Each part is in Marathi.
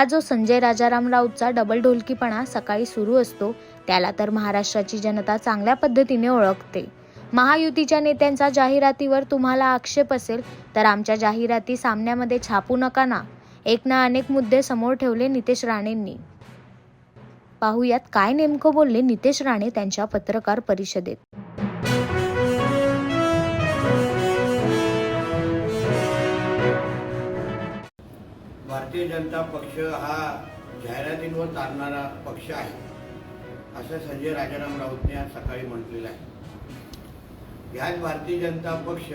हा जो संजय राजाराम राऊतचा डबल ढोलकीपणा सकाळी सुरू असतो त्याला तर महाराष्ट्राची जनता चांगल्या पद्धतीने ओळखते. महायुतीच्या नेत्यांचा जाहिरातीवर तुम्हाला आक्षेप असेल तर आमच्या जाहिराती सामन्यामध्ये छापू नका ना. एक ना अनेक मुद्दे समोर ठेवले नितेश राणेंनी. पाहुयात काय नेमकं बोलले नितेश राणे त्यांच्या पत्रकार परिषदेत. भारतीय जनता पक्ष हा जाहिरातींवर चालणारा पक्ष आहे. असं संजय राजाराम राऊतने आज सकाळी म्हटलेलं आहे. ह्याच भारतीय जनता पक्ष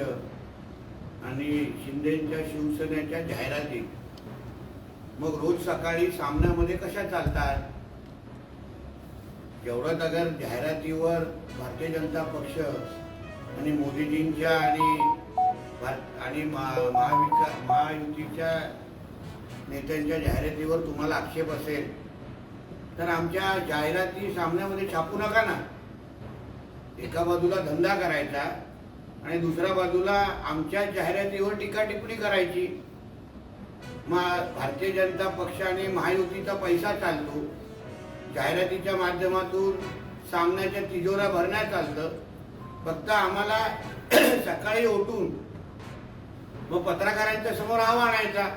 आणि शिंदेच्या शिवसेनेच्या जाहिराती मग रोज सकाळी सामन्यामध्ये कशा चालतात? जेवढं अगर जाहिरातीवर भारतीय जनता पक्ष आणि मोदीजींच्या आणि भार- आणि महाविकास महायुतीच्या नेत्यांच्या जाहिरातीवर तुम्हाला आक्षेप असेल तर आमच्या जाहिराती सामन्यामध्ये छापू नका ना. एका बाजूला धंदा करायचा आणि दुसऱ्या बाजूला आमच्या जाहिरातीवर टीका टिप्पणी करायची. मग भारतीय जनता पक्ष आणि महायुतीचा पैसा चालतो. जाहिरातीच्या माध्यमातून सामन्याच्या तिजोऱ्या भरण्यात चालतं फक्त आम्हाला सकाळी उठून मग पत्रकारांच्या समोर आव्हान आणायचा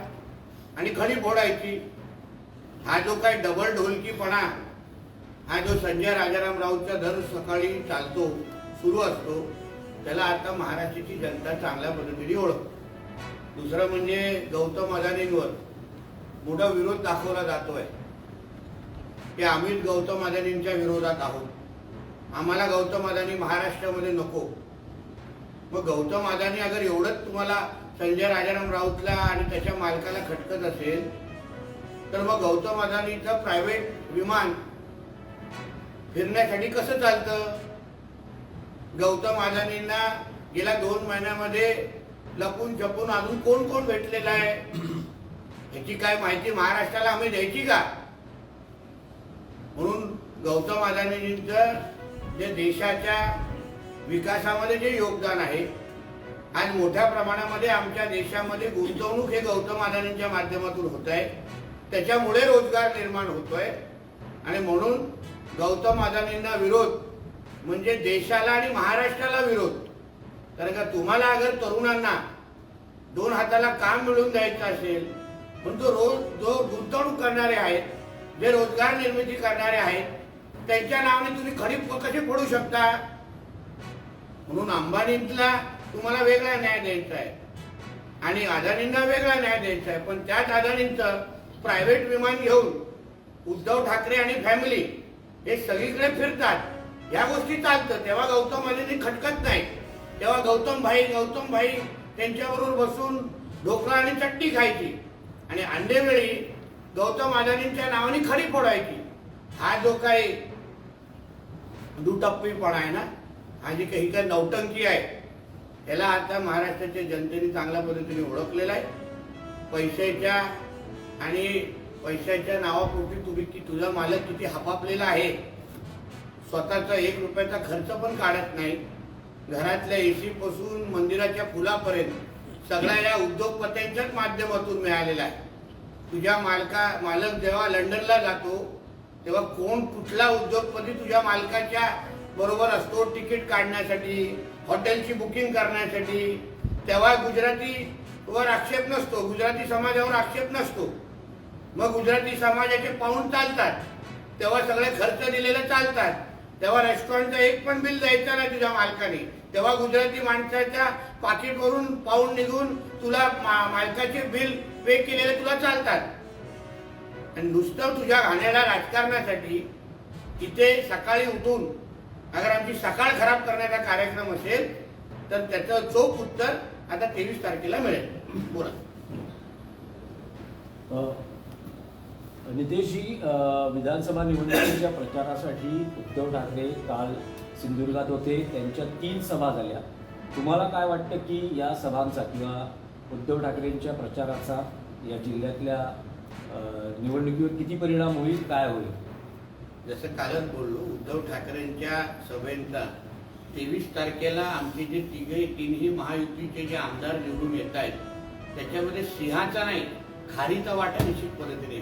आणि खडी फोडायची. हा जो काय डबल ढोलकीपणा हा जो संजय राजाराम राऊतचा दर सकाळी चालतो सुरू असतो त्याला आता महाराष्ट्राची जनता चांगल्या पद्धतीने ओळख दुसरं म्हणजे गौतम अदानींवर मोठा विरोध दाखवला जातोय. की आम्हीच गौतम अदानींच्या विरोधात आहोत. आम्हाला गौतम अदानी महाराष्ट्रामध्ये नको. मग गौतम अदानी अगर एवढंच तुम्हाला संजय राजाराम राऊतला आणि त्याच्या मालकाला खटकत असेल तर मग गौतम अदानीचं प्रायव्हेट विमान फिरण्यासाठी कसं चालतं? गौतम अदानींना गेल्या दोन महिन्यामध्ये लपून छपून अजून कोण कोण भेटलेला आहे? याची काय माहिती महाराष्ट्राला आम्ही द्यायची का? म्हणून गौतम अदानींचं जे देशाच्या विकासामध्ये जे योगदान आहे आणि मोठ्या प्रमाणामध्ये आमच्या देशामध्ये गुंतवणूक हे गौतम अदानींच्या माध्यमातून होत आहे त्याच्यामुळे रोजगार निर्माण होतोय. आणि म्हणून गौतम अदानींना विरोध म्हणजे देशाला आणि महाराष्ट्राला विरोध. कारण का तुम्हाला अगर तरुणांना दोन हाताला काम मिळवून द्यायचं असेल पण जो रोज जो गुंतवणूक करणारे आहेत जे रोजगार निर्मिती करणारे आहेत त्यांच्या नावाने तुम्ही खरीप कसे पडू शकता? म्हणून अंबानीतला तुम्हाला वेगळा न्याय द्यायचा आहे. आणि अदानींना वेगळा न्याय द्यायचा आहे. पण त्याच अदानींचं प्रायव्हेट विमान घेऊन उद्धव ठाकरे आणि फॅमिली हे सगळीकडे फिरतात. या गोष्टी चालतं. तेव्हा गौतम अदानी खटकत नाही. तेव्हा गौतम भाई गौतम भाई त्यांच्याबरोबर बसून ढोकळा आणि चटणी खायची. आणि अंडेवेळी गौतम अदानींच्या नावाने खडी फोडायची. हा जो काही दुटप्पीपणा आहे ना हा जी काही काय नौटंकी आहे त्याला आता महाराष्ट्राच्या जनतेने चांगल्या पद्धतीने ओळखलेला आहे. पैशाच्या आणि पैशाच्या नावापुरती तुम्ही की तुझा मालक किती हपापलेला आहे. स्वतःचा एक रुपयाचा खर्च पण काढत नाही. घरातल्या एसी पासून मंदिराच्या फुलापर्यंत सगळ्या या उद्योगपत्यांच्याच माध्यमातून मिळालेला आहे. तुझ्या मालका मालक जेव्हा लंडनला जातो तेव्हा कोण कुठला उद्योगपती तुझ्या मालकाच्या बरोबर असतो तिकीट काढण्यासाठी? हॉटेलची बुकिंग करण्यासाठी. तेव्हा गुजरातीवर आक्षेप नसतो. गुजराती समाजावर आक्षेप नसतो. मग गुजराती समाजाचे पाहून चालतात. तेव्हा सगळे खर्च दिलेले चालतात. तेव्हा रेस्टॉरंटचं एक पण बिल द्यायचं नाही तुझ्या मालकाने. तेव्हा गुजराती माणसाच्या पाकिटवरून पाहून निघून तुला मा- मालकाचे बिल पे केलेले तुला चालतात. आणि नुसतं तुझ्या घाण्याला राजकारणासाठी इथे सकाळी उठून अगर आमची सकाळ खराब करण्याचा कार्यक्रम असेल तर त्याचं चोख उत्तर आता तेवीस तारखेला मिळेल. बोला. नितेशजी विधानसभा निवडणुकीच्या प्रचारासाठी उद्धव ठाकरे काल सिंधुदुर्गात होते. त्यांच्या तीन सभा झाल्या. तुम्हाला काय वाटतं की या सभांचा किंवा उद्धव ठाकरेंच्या प्रचाराचा या जिल्ह्यातल्या निवडणुकीवर किती परिणाम होईल काय होईल? जसं कालच बोललो उद्धव ठाकरेंच्या सभेचा तेवीस तारखेला आमचे जे तिघे तीनही महायुतीचे जे आमदार निवडून येत आहेत त्याच्यामध्ये सिंहाचा नाही खारीचा वाटा निश्चित पद्धतीने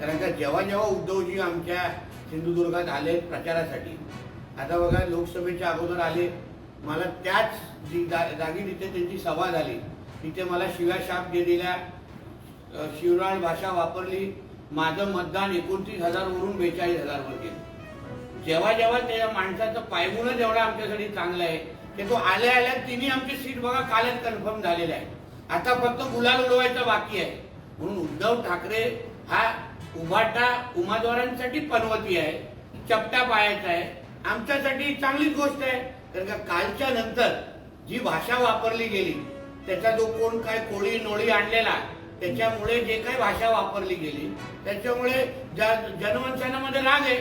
कारण का जेव्हा जेव्हा उद्धवजी आमच्या सिंधुदुर्गात आले प्रचारासाठी आता बघा लोकसभेच्या अगोदर आले मला त्याच जी जा जागी तिथे त्यांची सभा झाली तिथे मला शिव्या शाप दे दिल्या शिवराळ भाषा वापरली माझं मतदान एकोणतीस हजारवरून बेचाळीस हजारवर गेलं. जेव्हा जेव्हा त्या माणसाचं पायगुणच एवढा आमच्यासाठी चांगला आहे. ते तो आल्या आल्या तिन्ही आमची सीट बघा कालच कन्फर्म झालेले आहे. आता फक्त गुलाल उडवायचं बाकी आहे. म्हणून उद्धव ठाकरे हा उभाटा उमेदवारांसाठी पनवती आहे. चपटा पायाचा आहे. आमच्यासाठी चांगलीच गोष्ट आहे. कारण का कालच्या नंतर जी भाषा वापरली गेली त्याचा जो कोण काय कोळी नोळी आणलेला त्याच्यामुळे जे काही भाषा वापरली गेली त्याच्यामुळे ज- राग आहे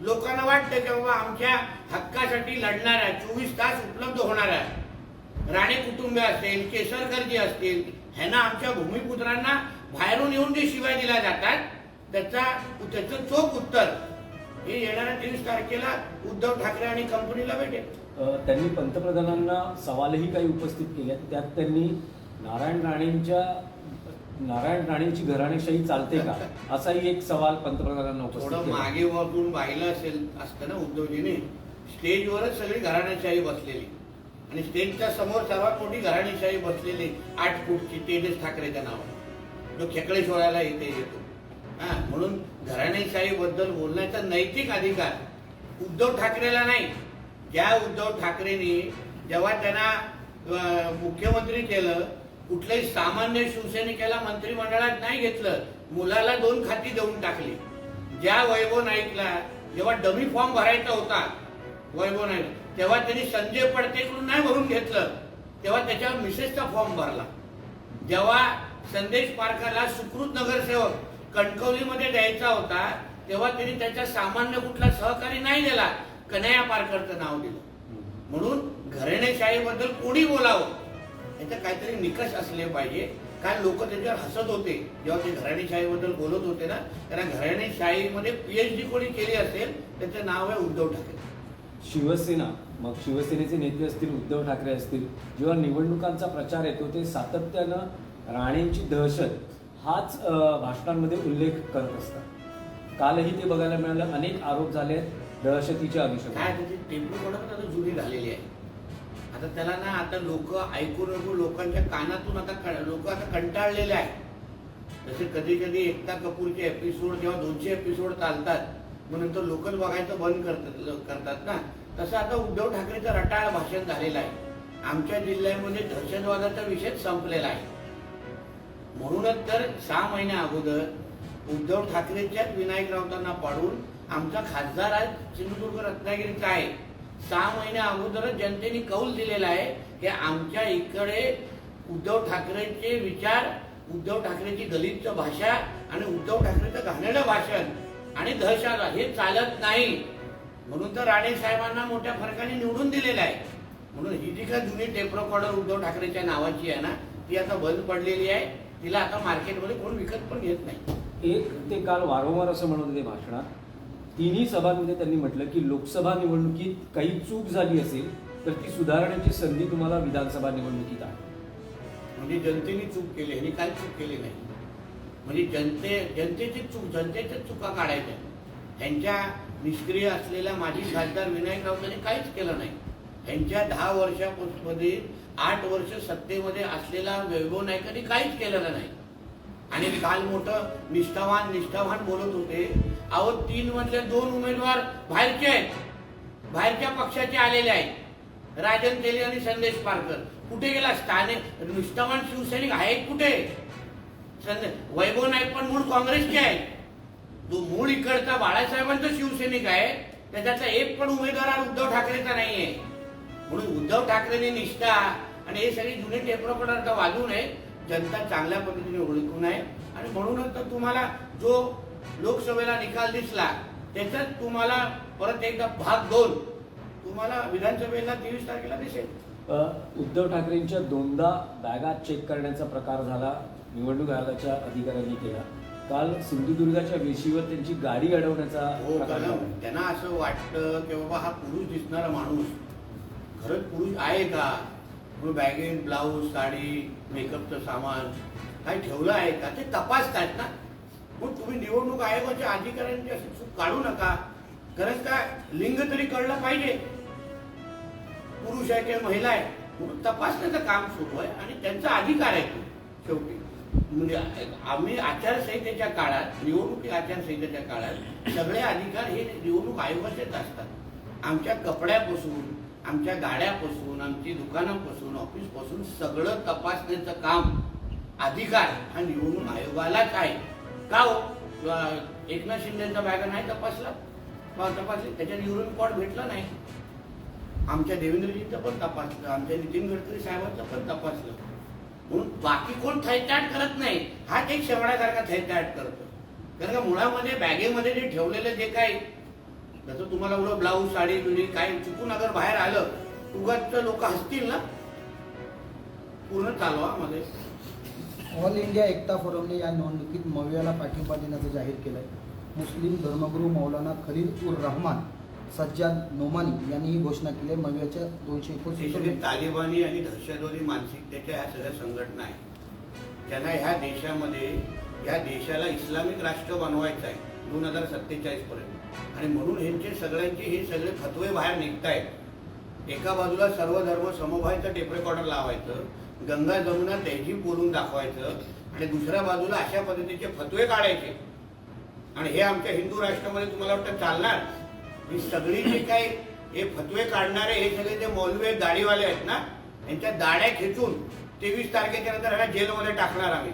लोकांना वाटतं की बाबा आमच्या हक्कासाठी लढणाऱ्या चोवीस तास उपलब्ध होणाऱ्या राणे कुटुंबे असतील केसरकरजी असतील ह्यांना आमच्या भूमिपुत्रांना बाहेरून येऊन जे शिवाय दिल्या जातात त्याचा त्याचं चोख उत्तर हे येणाऱ्या तेवीस तारखेला उद्धव ठाकरे आणि कंपनीला भेटेल. त्यांनी पंतप्रधानांना सवालही काही उपस्थित केले त्यात त्यांनी नारायण राणेंच्या नारायण राणेंची घराणेशाही चालते का? असाही एक सवाल पंतप्रधानांना उपस्थित थोडं मागे वळून पाहिलं असेल असतं ना उद्धवजीने स्टेजवरच सगळी घराणेशाही बसलेली. आणि स्टेजच्या समोर सर्वात मोठी घराणेशाही बसलेली आठ फूटची तेजस ठाकरेच्या नावावर जो खेकडे सोडायला इथे येतो. हा म्हणून घराणेशाही बद्दल बोलण्याचा नैतिक अधिकार उद्धव ठाकरेला नाही. ज्या उद्धव ठाकरेंनी जेव्हा त्यांना मुख्यमंत्री केलं कुठल्याही सामान्य शिवसैनिकाला मंत्रिमंडळात नाही घेतलं मुलाला दोन खाती देऊन टाकली. ज्या वैभव नाईकला जेव्हा डमी फॉर्म भरायचा होता वैभव नाईक तेव्हा त्यांनी संजय पडतेकडून नाही भरून घेतलं तेव्हा त्याच्यावर मिसेसचा फॉर्म भरला. जेव्हा संदेश पारकरला सुकृत नगरसेवक कणकवलीमध्ये द्यायचा होता तेव्हा त्यांनी त्याच्या सामान्य कुठला सहकारी नाही दिला कन्हैया पारकरचं नाव दिलं. म्हणून घराणेशाहीबद्दल कोणी बोलावं? याचा काहीतरी निकष असले पाहिजे. काय लोक त्याच्यावर हसत होते. जेव्हा ते घराणेशाहीबद्दल बोलत होते ना त्यांना घराणेशाहीमध्ये पीएचडी कोणी केली असेल त्याचं नाव आहे उद्धव ठाकरे. शिवसेना मग शिवसेनेचे नेते असतील उद्धव ठाकरे असतील जेव्हा निवडणुकांचा प्रचार येतो ते सातत्यानं राणेंची दहशत हाच भाषणांमध्ये उल्लेख करत असतात. कालही ते बघायला मिळालं अनेक आरोप झाले दहशतीच्या काय अनुषंगाने त्याची टेम्पो पण आता जुनी झालेली आहे. आता त्याला ना आता लोक ऐकून ऐकून लोकांच्या कानातून आता लोक आता कंटाळलेले आहेत. जसे कधी कधी एकता कपूरचे एपिसोड जेव्हा दोनशे एपिसोड चालतात मग नंतर लोकच बघायचं बंद करतात करतात ना. तसं आता उद्धव ठाकरेचं रटाळ भाषण झालेलं आहे. आमच्या जिल्ह्यामध्ये दहशतवादाचा विषय संपलेला आहे. म्हणूनच तर सहा महिन्या अगोदर उद्धव ठाकरेच्याच विनायक राऊतांना पाडून आमचा खासदार आज सिंधुदुर्ग रत्नागिरीचा आहे. सहा महिन्या अगोदरच जनतेने कौल दिलेला आहे की आमच्या इकडे उद्धव ठाकरेचे विचार उद्धव ठाकरेची दलित भाषा आणि उद्धव ठाकरेचं घाणेरडं भाषण आणि दहशत हे चालत नाही. म्हणून तर राणे साहेबांना मोठ्या फरकाने निवडून दिलेलं आहे. म्हणून ही जी काय जुनी टेप रेकॉर्डर उद्धव ठाकरेच्या नावाची आहे ना ती आता बंद पडलेली आहे. तिला आता मार्केटमध्ये कोण विकत पण घेत नाही. एक ते काल वारंवार असं म्हणत होते भाषणात तिन्ही सभांमध्ये त्यांनी म्हटलं की लोकसभा निवडणुकीत काही चूक झाली असेल तर ती सुधारण्याची संधी तुम्हाला विधानसभा निवडणुकीत आहे. म्हणजे जनतेने चूक केली आणि काय चूक केली नाही? म्हणजे जनते जनतेची चूक जनतेच्या चुका काढायच्या. ह्यांच्या निष्क्रिय असलेल्या माजी खासदार विनायक राऊतांनी काहीच केलं नाही. ह्यांच्या दहा वर्षामध्ये आठ वर्ष सत्तेमध्ये असलेला वैभव नाईकांनी काहीच केलेलं नाही. आणि काल मोठं निष्ठावान निष्ठावान बोलत होते अहो तीन मधले दोन उमेदवार बाहेरचे आहेत. बाहेरच्या पक्षाचे आलेले आहेत. राजन तेली आणि संदेश पारकर. कुठे गेला? स्थानिक निष्ठावान शिवसैनिक आहेत कुठे? वैभव नाईक पण मूळ काँग्रेसचे आहे जो मूळ इकडचा बाळासाहेबांचा शिवसैनिक आहे. त्याच्यातला एक पण उमेदवार उद्धव ठाकरेचा नाहीये. म्हणून उद्धव ठाकरेंनी निष्ठा आणि हे सगळे जुने टेपरोकडे आता वाजवू नये. जनता चांगल्या पद्धतीने ओळखून आहे आणि म्हणूनच तर तुम्हाला जो लोकसभेला निकाल दिसला त्याच्यात तुम्हाला परत एकदा भाग दोन. तुम्हाला विधानसभेला तेवीस तारखेला दिसेल. उद्धव ठाकरेंच्या दोनदा बॅगा चेक करण्याचा प्रकार झाला निवडणूक आयोगाच्या अधिकाऱ्यांनी केला. काल सिंधुदुर्गाच्या वेशीवर त्यांची गाडी अडवण्याचा हो प्रकार झाला. त्यांना असं वाटतं की बाबा हा पुरुष दिसणारा माणूस. खरंच पुरुष आहे का? मग बॅगेत ब्लाऊज साडी मेकअपचं सामान काही ठेवलं आहे का? ते तपासतात ना. मग तुम्ही निवडणूक आयोगाच्या अधिकाऱ्यांची अशी चूक काढू नका. खरंच काय लिंग तरी कळलं पाहिजे. पुरुष आहे किंवा महिला आहे म्हणून तपासण्याचं काम सुरू आहे आणि त्यांचा अधिकार आहे तो शेवटी. म्हणजे आम्ही आचारसंहितेच्या काळात निवडणुकी आचारसंहितेच्या काळात सगळे अधिकार हे निवडणूक आयोगाचेच असतात. आमच्या कपड्यापासून आमच्या गाड्यापासून आमची दुकानापासून ऑफिसपासून सगळं तपासण्याचं काम अधिकार हा निवडणूक आयोगालाच आहे. का हो एकनाथ शिंदेचा बॅग नाही तपासला तपासली. तपासले युरोन पॉट भेटला नाही. आमच्या देवेंद्रजींचं पण तपासलं आमच्या नितीन गडकरी साहेबांचं पण तपासलं. म्हणून बाकी कोण थैताट करत नाही हाच एक शेवड्यासारखा थैताट करतो. कारण का मुळामध्ये बॅगेमध्ये जे ठेवलेलं जे काही जसं तुम्हाला एवढं ब्लाऊज साडी बिडी काय चुकून अगर बाहेर आलं उगाच लोक हसतील ना? पूर्ण चालवा मध्ये. ऑल इंडिया एकता फोरमने या निवडणुकीत मवियाला पाठिंबा देण्याचं जाहीर केलंय. मुस्लिम धर्मगुरू मौलाना खलील उर रहमान सज्जाद नोमानी यांनी ही घोषणा केली आहे. मवियाच्या दोनशे सगळे तालिबानी आणि दहशतवादी मानसिकतेच्या ह्या सगळ्या संघटना आहेत. त्यांना ह्या देशामध्ये या देशाला इस्लामिक राष्ट्र बनवायचं आहे दोन हजार सत्तेचाळीस पर्यंत. आणि म्हणून ह्यांचे सगळ्यांचे हे सगळे फतवे बाहेर निघतायत. एका बाजूला सर्व धर्म समभायचं टेप रेकॉर्डर लावायचं गंगा जमुना तहजीब बोलून दाखवायचं आणि दुसऱ्या बाजूला अशा पद्धतीचे फतवे काढायचे. आणि हे आमच्या हिंदू राष्ट्रामध्ये तुम्हाला वाटतं चालणार? ही सगळी जे काही हे फतवे काढणारे हे सगळे जे मौलवे दाढीवाले आहेत ना यांच्या दाड्या खेचून तेवीस तारखेच्या नंतर ह्याला जेलमध्ये टाकणार आम्ही.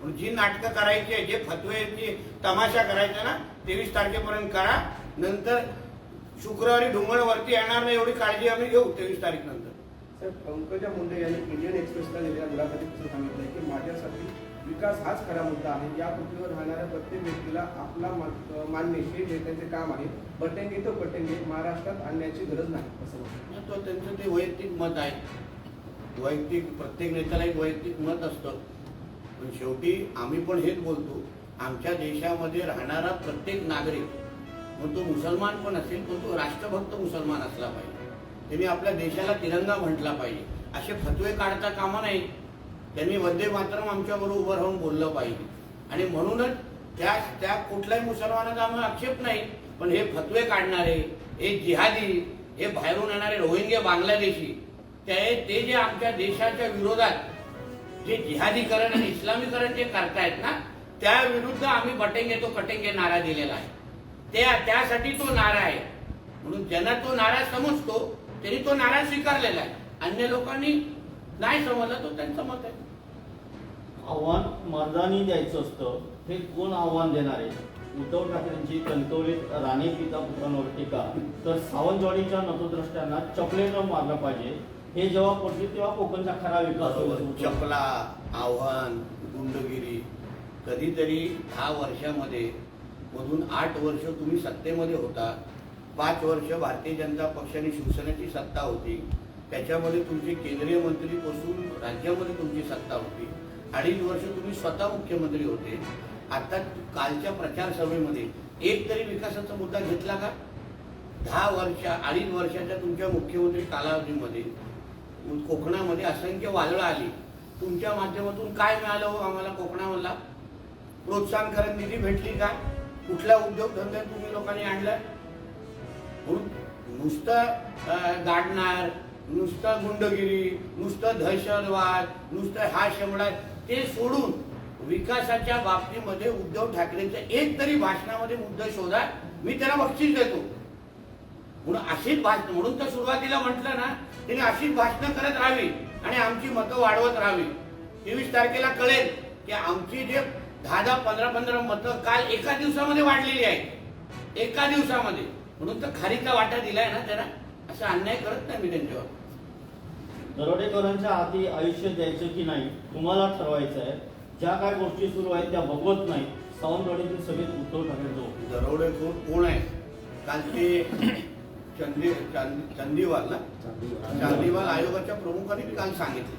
म्हणून जी नाटकं करायची जे फतवेची तमाशा करायचा ना तेवीस तारखेपर्यंत करा. नंतर शुक्रवारी ढुंगळवरती येणार नाही एवढी काळजी आम्ही घेऊ तेवीस तारीख नंतर. सर पंकजा मुंडे यांनी इंडियन एक्सप्रेसला दिलेल्या मुलाखतीत असं सांगितलंय की माझ्यासाठी विकास हाच खरा मुद्दा आहे. या पृथ्वीवर राहणाऱ्या प्रत्येक व्यक्तीला आपला मान- मानणे हे नेत्याचे काम आहे. बटेंगे तो कटेंगे महाराष्ट्रात आणण्याची गरज नाही असं म्हणतात. तो त्यांचं ते वैयक्तिक मत आहे. वैयक्तिक प्रत्येक नेत्याला एक वैयक्तिक मत असतं. पण शेवटी आम्ही पण हेच बोलतो आमच्या देशामध्ये राहणारा प्रत्येक नागरिक मग तो मुसलमान पण असेल पण तो राष्ट्रभक्त मुसलमान असला पाहिजे. त्यांनी आपल्या देशाला तिरंगा म्हटला पाहिजे. असे फतवे काढता कामा नाही त्यांनी वंदे मातरम आमच्याबरोबर उभं राहून बोललं पाहिजे. आणि म्हणूनच त्या त्या कुठल्याही मुसलमानाचा आम्हाला आक्षेप नाही. पण हे फतवे काढणारे हे जिहादी हे बाहेरून येणारे रोहिंगे बांगलादेशी ते ते जे आमच्या देशाच्या विरोधात जे जिहादीकरण आणि इस्लामीकरण जे करतायत ना त्या विरुद्ध आम्ही बटेंगे तो कटेंगे नारा दिलेला आहे. त्या त्यासाठी तो नारा आहे. म्हणून ज्यांना तो नारा समजतो त्यांनी तो नारा स्वीकारलेला आहे. अन्य लोकांनी नाही समजला तो त्यांचं मत आहे. आव्हान मर्दानी द्यायचं असतं हे कोण आव्हान देणार आहे? उद्धव ठाकरेंची कणकवलीत राणे पिता पुत्रांवर टीका. तर सावंतवाडीच्या नतोद्रष्ट्यांना चपलेनं मारलं पाहिजे. हे जेव्हा पडले तेव्हा कोकणचा खरा विकास होईल. चपला आव्हान गुंडगिरी कधीतरी दहा वर्षामध्ये मधून आठ वर्ष तुम्ही सत्तेमध्ये होता. पाच वर्ष भारतीय जनता पक्षाने शिवसेनेची सत्ता होती. त्याच्यामध्ये तुमची केंद्रीय मंत्रीपासून राज्यामध्ये तुमची सत्ता होती. अडीच वर्ष तुम्ही स्वतः मुख्यमंत्री होते. आता कालच्या प्रचार सभेमध्ये एक तरी विकासाचा मुद्दा घेतला का? दहा वर्ष अडीच वर्षाच्या तुमच्या मुख्यमंत्री कालावधीमध्ये कोकणामध्ये असंख्य वादळं आली. तुमच्या माध्यमातून काय मिळालं हो आम्हाला कोकणामधला? प्रोत्साहन करत निधी भेटली का? कुठला उद्योगधंदा तुम्ही लोकांनी आणलाय? म्हणून नुसतं गाडणार नुसतं गुंडगिरी नुसतं दहशतवाद नुसतं हा शेवडा ते सोडून विकासाच्या बाबतीमध्ये उद्धव ठाकरेंच्या एक तरी भाषणामध्ये मुद्दा शोधा मी त्याला बक्षीस देतो. म्हणून अशीच भाषण म्हणून तर सुरुवातीला म्हटलं ना तिने अशीच भाषणं करत राहावी आणि आमची मतं वाढवत राहावी. तेवीस तारखेला कळेल की आमची जे दहा दहा पंधरा पंधरा मतं काल एका दिवसामध्ये वाढलेली आहेत. एका दिवसामध्ये. म्हणून तर खारीचा वाटा दिलाय ना त्याला असं अन्याय करत नाही मी त्यांच्यावर. दरोडेकरांच्या हाती आयुष्य द्यायचं की नाही तुम्हाला ठरवायचं आहे. ज्या काय गोष्टी सुरू आहेत त्या बघवत नाही. सावंतवाडीतील सगळेच उद्धव ठाकरे दरोडेखोर कोण आहे? काल ते चांदी- चंदीवाल ना चांदीवाल आयोगाच्या प्रमुखांनी काल सांगितले.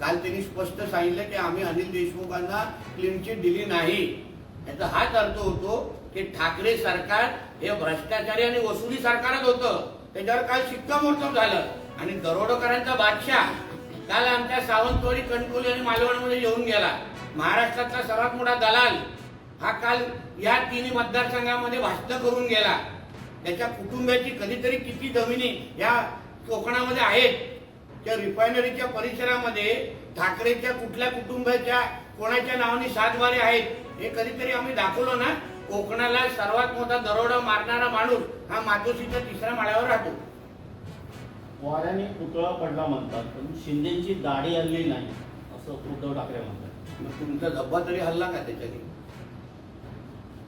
काल त्यांनी स्पष्ट सांगितलं की आम्ही अनिल देशमुखांना क्लीन चिट दिली नाही. याचा हाच अर्थ होतो की ठाकरे सरकार हे भ्रष्टाचारी आणि वसुली सरकारच होतं. त्याच्यावर काल शिक्कामोर्तब झालं. आणि दरोडकरांचा बादशाह काल आमच्या सावंतवाडी कणकोली आणि मालवणमध्ये येऊन गेला. महाराष्ट्रातला सर्वात मोठा दलाल हा काल या तिन्ही मतदारसंघामध्ये भाषण करून गेला. त्याच्या कुटुंबाची कधीतरी किती जमिनी या कोकणामध्ये आहेत? त्या रिफायनरीच्या परिसरामध्ये ठाकरेच्या कुठल्या कुटुंबाच्या कोणाच्या नावाने सातवारे आहेत? हे कधीतरी आम्ही दाखवलो ना? कोकणाला सर्वात मोठा दरोडा मारणारा माणूस हा मातोश्रीच्या तिसऱ्या माळ्यावर राहतो. वाऱ्याने पुतळा पडला म्हणतात पण शिंदेची दाढी हल्ली नाही असं उद्धव ठाकरे म्हणतात. मग तुमचा धब्बा तरी हल्ला का त्याच्याने?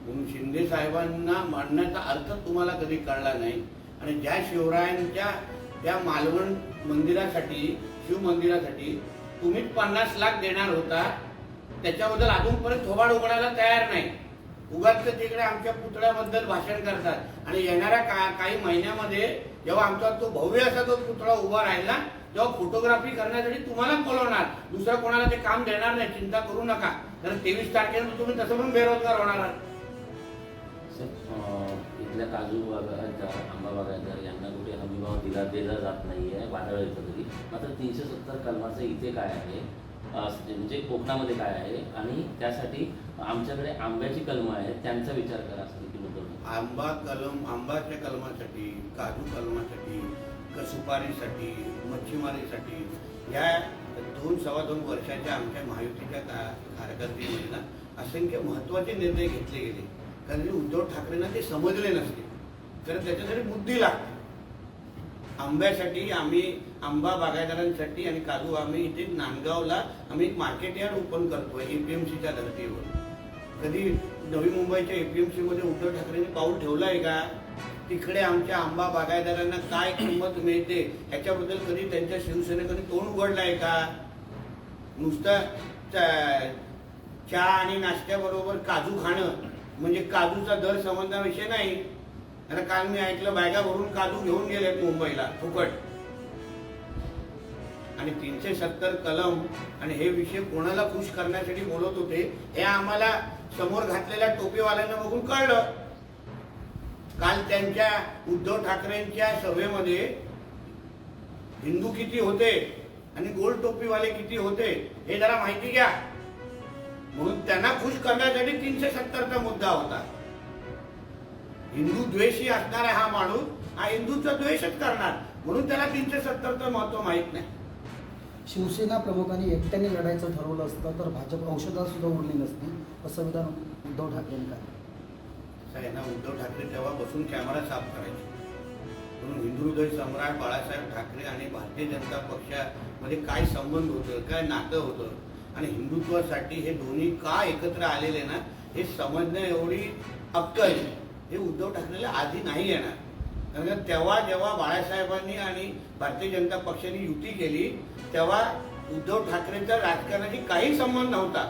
म्हणून शिंदे साहेबांना म्हणण्याचा अर्थ तुम्हाला कधी कळला नाही. आणि ज्या शिवरायांच्या त्या मालवण मंदिरासाठी शिव मंदिरासाठी तुम्हीच पन्नास लाख देणार होता त्याच्याबद्दल अजूनपर्यंत थोबाड उघडायला तयार नाही. उगाच तिकडे आमच्या पुतळ्याबद्दल भाषण करतात. आणि येणाऱ्या का काही महिन्यामध्ये जेव्हा आमचा तो भव्य असा तो पुतळा उभा राहिला तेव्हा फोटोग्राफी करण्यासाठी तुम्हाला बोलवणार. दुसरं कोणाला ते काम देणार नाही चिंता करू नका. कारण तेवीस तारखेला तुम्ही तसं पण बेरोजगार होणार आहात. इथल्या काजू बागायतदार आंबा बागायतदार यांना कुठे हमीभाव दिला दिला जात नाही आहे वादळ येतं तरी. मात्र तीनशे सत्तर कलमाचं इथे काय आहे? म्हणजे कोकणामध्ये काय आहे? आणि त्यासाठी आमच्याकडे आंब्याची कलमं आहेत त्यांचा विचार करा असं आंबा कलम आंबाच्या कलमासाठी काजू कलमासाठी सुपारीसाठी मच्छीमारीसाठी या दोन सव्वा दोन वर्षाच्या आमच्या महायुतीच्या का कारकिर्दीमध्ये ना असंख्य महत्त्वाचे निर्णय घेतले गेले. कारण की उद्धव ठाकरेंना ते समजले नसते. तर त्याच्यासाठी बुद्धी लागते. आंब्यासाठी आम्ही आंबा बागायदारांसाठी आणि काजू आम्ही इथे नांदगावला आम्ही एक मार्केट यार्ड ओपन करतोय एपीएमसीच्या धर्तीवर. कधी नवी मुंबईच्या एपीएमसी मध्ये उद्धव ठाकरेंनी पाऊल ठेवलं आहे का? तिकडे आमच्या आंबा बागायतदारांना काय किंमत मिळते? याच्याबद्दल कधी त्यांच्या शिवसेनेकडे तोंड उघडलं आहे का? नुसतं चहा आणि नाश्त्याबरोबर काजू खाणं म्हणजे काजूचा दर समजणा विषय नाही. आता काल मी ऐकलं बायका भरून काजू घेऊन गेलेत मुंबईला फुकट. आणि तीनशे सत्तर कलम आणि हे विषय कोणाला खुश करण्यासाठी बोलत होते हे आम्हाला समोर घातलेल्या टोपीवाल्यांना बघून कळलं. काल त्यांच्या उद्धव ठाकरेंच्या सभेमध्ये हिंदू किती होते आणि गोल टोपीवाले किती होते हे जरा माहिती घ्या. म्हणून त्यांना खुश करण्यासाठी तीनशे सत्तरचा मुद्दा होता. हिंदू द्वेषी असणारा हा माणूस हा हिंदूचा द्वेषच करणार. म्हणून त्याला तीनशे सत्तरचं महत्त्व माहीत नाही. शिवसेना प्रमुखांनी एकट्याने लढायचं ठरवलं असतं तर भाजप औषधासुद्धा उरली नसती. असं विधान उद्धव ठाकरेंनी काय यांना ना उद्धव ठाकरे तेव्हा बसून कॅमेरा साफ करायचे. म्हणून हिंदू हृदय सम्राट बाळासाहेब ठाकरे आणि भारतीय जनता पक्षामध्ये काय संबंध होतं काय नातं होतं आणि हिंदुत्वासाठी हे दोन्ही का एकत्र आलेले ना हे समजणं एवढी अक्कल हे उद्धव ठाकरेला आधी नाही येणार. कारण तेव्हा जेव्हा बाळासाहेबांनी आणि भारतीय जनता पक्षाने युती केली तेव्हा उद्धव ठाकरेंचा राजकारणाशी काही संबंध नव्हता.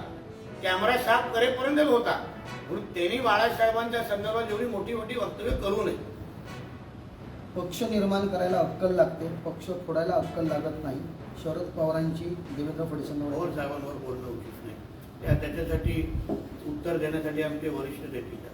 कॅमेरा साफ करेपर्यंतच होता. म्हणून त्यांनी बाळासाहेबांच्या संदर्भात एवढी मोठी मोठी वक्तव्य करू नये. पक्ष निर्माण करायला अक्कल लागते. पक्ष फोडायला अक्कल लागत नाही. शरद पवारांची देवेंद्र फडणवीसांवर. पवार साहेबांवर बोलणं उचित नाही. त्या त्याच्यासाठी उत्तर देण्यासाठी आमचे वरिष्ठ देतील